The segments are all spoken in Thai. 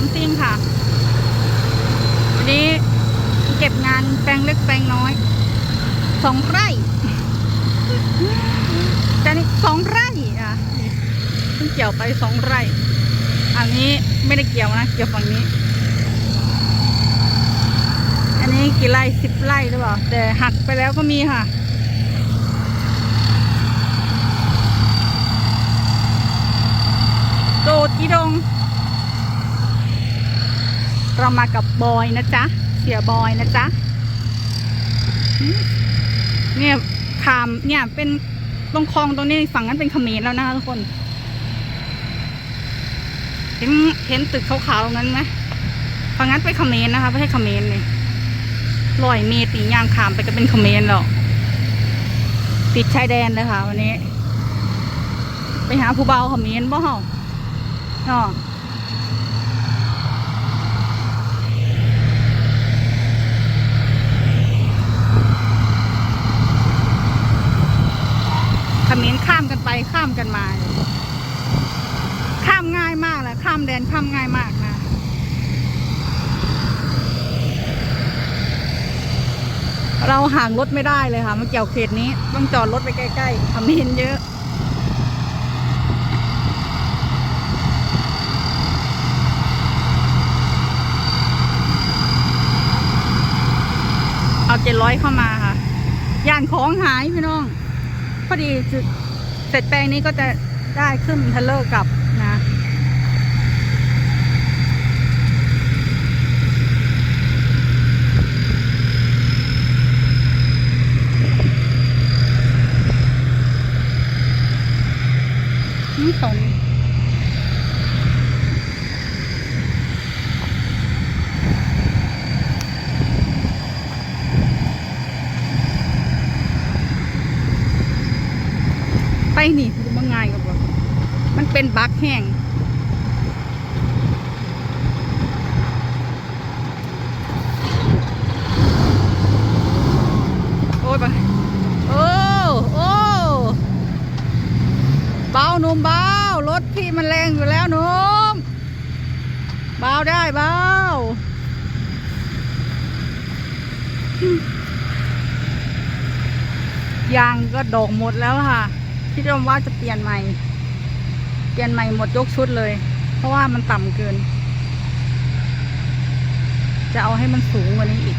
น้ำซิ่งค่ะ วันนี้เก็บงานแปลงเล็กแปลงน้อยสองไร่แต่นี่สองไร่อะเพิ่งเกี่ยวไปสองไร่ อันนี้ไม่ได้เกี่ยวนะ เกี่ยวฝั่งนี้ อันนี้กี่ไร่สิบไร่หรือเปล่า แต่หักไปแล้วก็มีค่ะโดดอีดง เรามากับบอยนะจ๊ะ เสียบอยนะจ๊ะ เนี่ยขามเนี่ยเป็นตรงคลองตรงนี้ฝั่งนั้นเป็นเขมรแล้วนะทุกคน เห็นเห็นตึกขาวๆงั้นไหมฝั่งนั้นเป็นเขมรนะคะไม่ใช่เขมรเลยลอยเมตีย่างขามไปก็เป็นเขมรแล้วติดชายแดนเลยค่ะวันนี้ ไปหาผู้เบาเขมรบ่เฮาเนาะ มรข้ามกันไปข้ามกันมา ข้ามง่ายมากแหละข้ามแดนข้ามง่ายมากนะเราห่างรถไม่ได้เลยค่ะมาเกี่ยวเขตนี้ต้องจอดรถไปใกล้ๆเขมรเยอะ เอาเจ็ดร้อยเข้ามาค่ะ ย่านของหายพี่น้อง พอดีเสร็จแปลงนี้ก็จะได้ขึ้นเทรลเลอร์กลับนะนี่ตรงนี้ ไปนี่ดูมันง่ายกว่าบ่มันเป็นบักแห้งโอ้ยบัโอ้โอ้เบาหนุ่มเบารถพี่มันแรงอยู่แล้วหนุ่มเบาได้เบายางก็ดอกหมดแล้วค่ะ พี่ดมว่าจะเปลี่ยนใหม่ เปลี่ยนใหม่หมดยกชุดเลย เพราะว่ามันต่ำเกิน จะเอาให้มันสูงกว่านี้อีก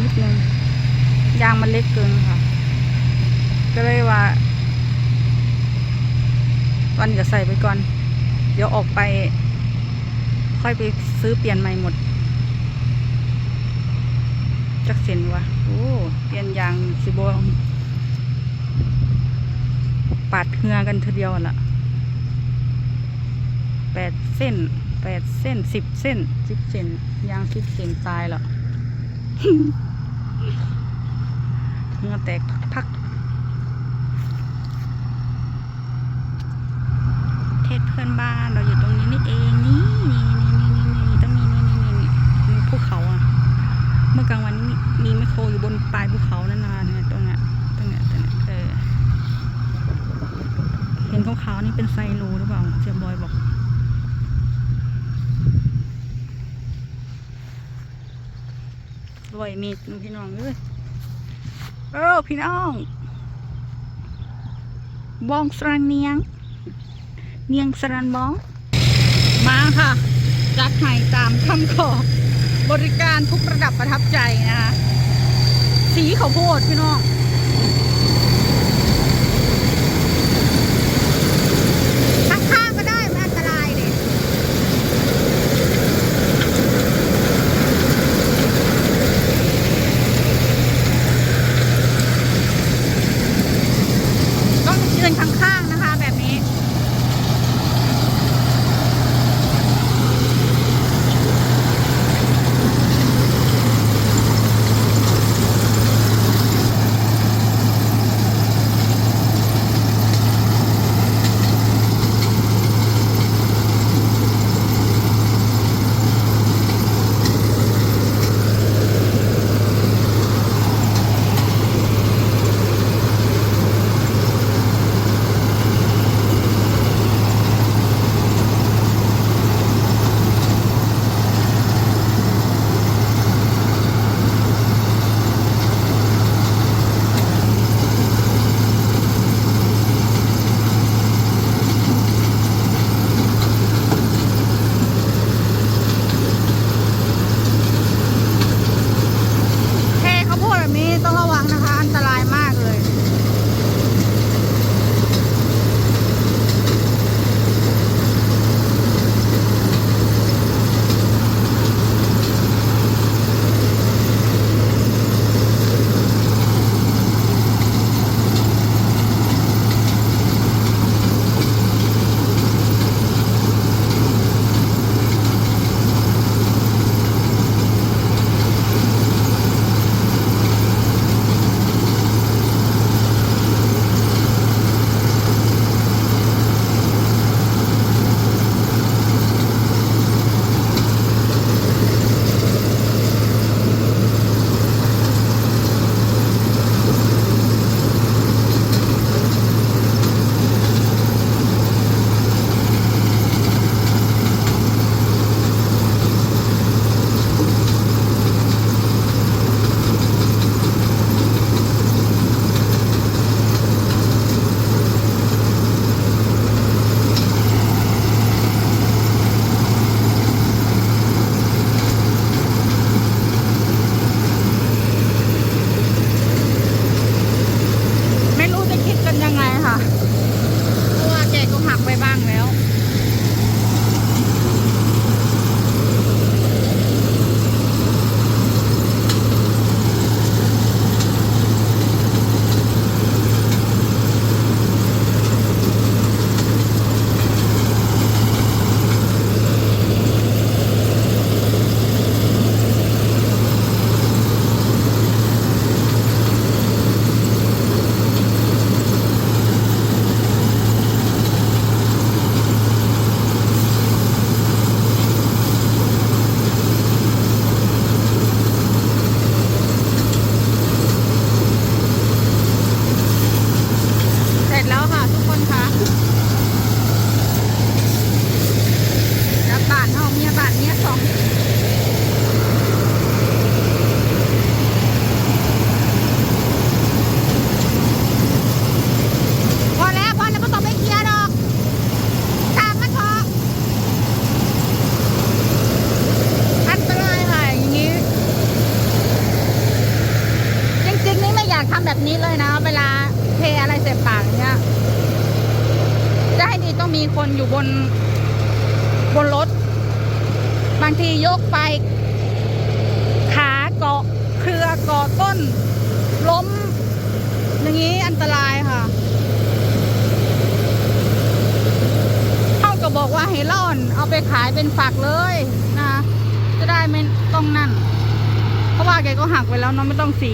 นิดนึงยางมันเล็กเกินค่ะ ก็เลยว่าวันก็ใส่ไปก่อน เดี๋ยวออกไป ค่อยไปซื้อเปลี่ยนใหม่หมดจักเซนวะโอ้เปลี่ยนยางสิบ ปาดเหือกันทีเดียวน่ะแปดเส้นแปดเส้นสิบเส้นสิบเส้นยางสิบเส้นตายแล้วเหือแตกพักเทศเพื่อนบ้านเราอยู่ตรงนี้นี่เองนี่นี่นี่นี่นี่นี่ต้องมีนี่นี่นี่นี่ภูเขาอะ เมื่อกลางวันนี้มีมีแมโครอยู่บนปลายภูเขานั่นนะเนี่ยตรงเนี้ยตรงเนี้ยตรงเนี้ยเออเห็นขาวๆนี่ เป็นไซโลหรือเปล่าเจียบอยบอก รวยมีพี่น้องเอ้ยเออพี่น้อง บองสรันเนียง เนียงสรันบอง มาค่ะ จัดให้ตามคำขอบริการทุกระดับประทับใจนะคะสีข้าวโพดพี่น้อง มีคนอยู่บนบนรถ บางทียกไป ขาเกาะเครือเกาะต้น ล้ม อย่างนี้อันตรายค่ะเขาก็บอกว่าให้ล่อน เอาไปขายเป็นฝักเลยนะจะได้ไม่ต้องนั่น เพราะว่าแกก็หักไปแล้วเนาะไม่ต้องสี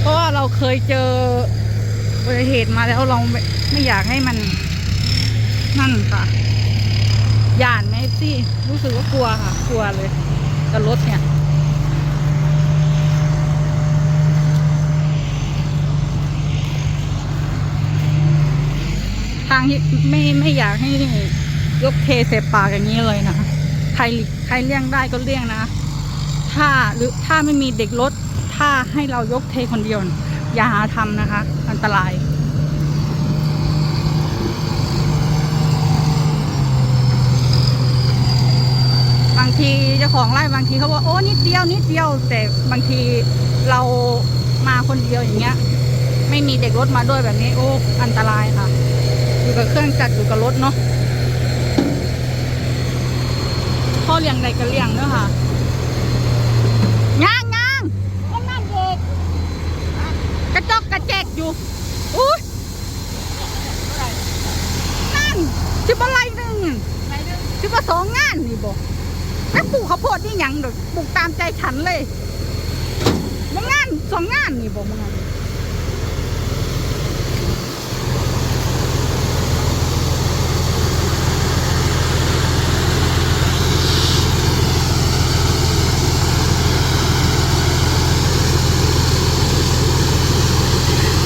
เพราะว่าเราเคยเจอ อุบัติเหตุมาแล้วเราไม่ไมอยากให้มันนั่นค่ะหยานไหมซี่รู้สึกว่ากลัวค่ะ กลัวเลยกับรถเนี่ยทางที่ไม่ไม่อยากให้ยกเทเสพปากอย่างนี้เลยนะใครใครเลี่ยงได้ก็เลี่ยงนะ ถ้าหรือถ้าไม่มีเด็กรถ ถ้าให้เรายกเทคนเดียวนะ อย่าหาทำนะคะ อันตราย บางทีเจ้าของไร่บางทีเขาบอกโอ้นิดเดียวนิดเดียว แต่บางทีเรามาคนเดียวอย่างเงี้ย ไม่มีเด็กรถมาด้วยแบบนี้ โอ้อันตรายค่ะ อยู่กับเครื่องจักรอยู่กับรถเนาะพ่อเลี้ยงใดก็เลี้ยงเนาะค่ะย่างย่างต้องนั่นเด็กกระจอกกระแจก อยู่อุ้ยนั่นสิบอะไรหนึ่งสิบว่าสองงานนี่บอกแม่ปลูกข้าวโพดนี่หยังเดอกปลูกตามใจฉันเลยมึงงานสองงานนี่บอกมึงงาน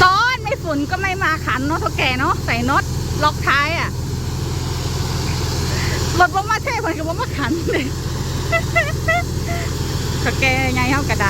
ซ้อนไม่ฝุ่นก็ไม่มาขันเนาะเท่าแก่เนาะใส่น็อต ล็อกท้ายอะ่ะรถว่ามาเท่คนกับว่ามาขันเลยก็แกไงเฮากระได